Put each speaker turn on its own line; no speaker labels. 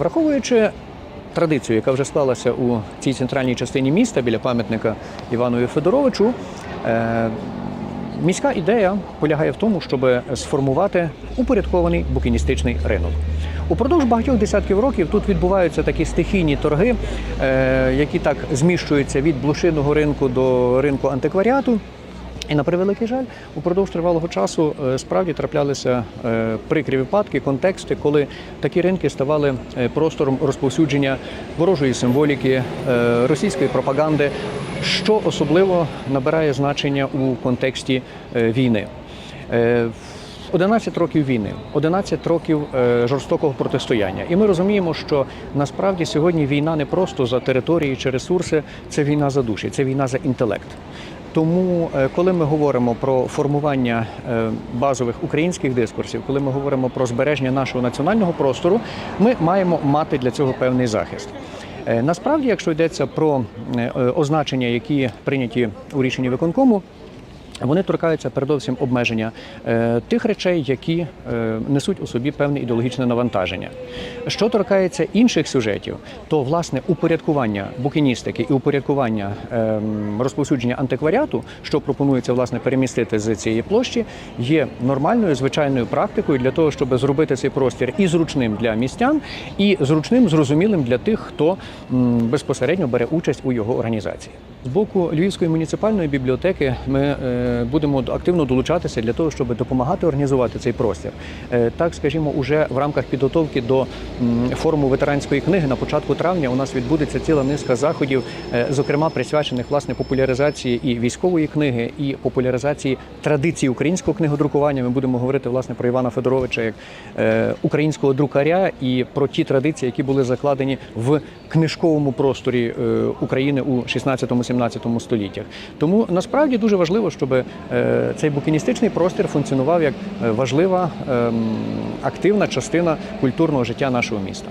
Враховуючи традицію, яка вже склалася у цій центральній частині міста біля пам'ятника Іванові Федоровичу, е, міська ідея полягає в тому, щоб сформувати упорядкований букіністичний ринок. Упродовж багатьох десятків років тут відбуваються такі стихійні торги, е, які так зміщуються від блошиного ринку до ринку антикваріату. І на превеликий жаль, упродовж тривалого часу е, справді траплялися е, прикрі випадки, контексти, коли такі ринки ставали е, простором розповсюдження ворожої символіки, російської пропаганди, що особливо набирає значення у контексті війни. Е, 11 років війни, 11 років жорстокого протистояння. І ми розуміємо, що насправді сьогодні війна не просто за території чи ресурси, це війна за душі, це війна за інтелект. Тому, е, коли ми говоримо про формування е, базових українських дискурсів, коли ми говоримо про збереження нашого національного простору, ми маємо мати для цього певний захист. Е, Насправді, якщо йдеться про означення, які прийняті у рішенні виконкому, вони торкаються передовсім обмеження е, тих речей, які е, несуть у собі певне ідеологічне навантаження. Що торкається інших сюжетів, то власне упорядкування букіністики і упорядкування е, розповсюдження антикваріату, що пропонується власне перемістити з цієї площі, є нормальною звичайною практикою для того, щоб зробити цей простір і зручним для містян, і зручним, зрозумілим для тих, хто безпосередньо бере участь у його організації. З боку Львівської муніципальної бібліотеки ми е, будемо активно долучатися для того, щоб допомагати організувати цей простір. Е, Так, скажімо, уже в рамках підготовки до форуму ветеранської книги на початку травня у нас відбудеться ціла низка заходів, е, зокрема присвячених власне популяризації і військової книги, і популяризації традицій українського книгодрукування. Ми будемо говорити власне про Івана Федоровича як українського друкаря і про ті традиції, які були закладені в книжковому просторі України у 16-17 століттях. Тому насправді дуже важливо, щоб е, цей букіністичний простір функціонував як е, важлива ем, активна частина культурного життя нашого міста.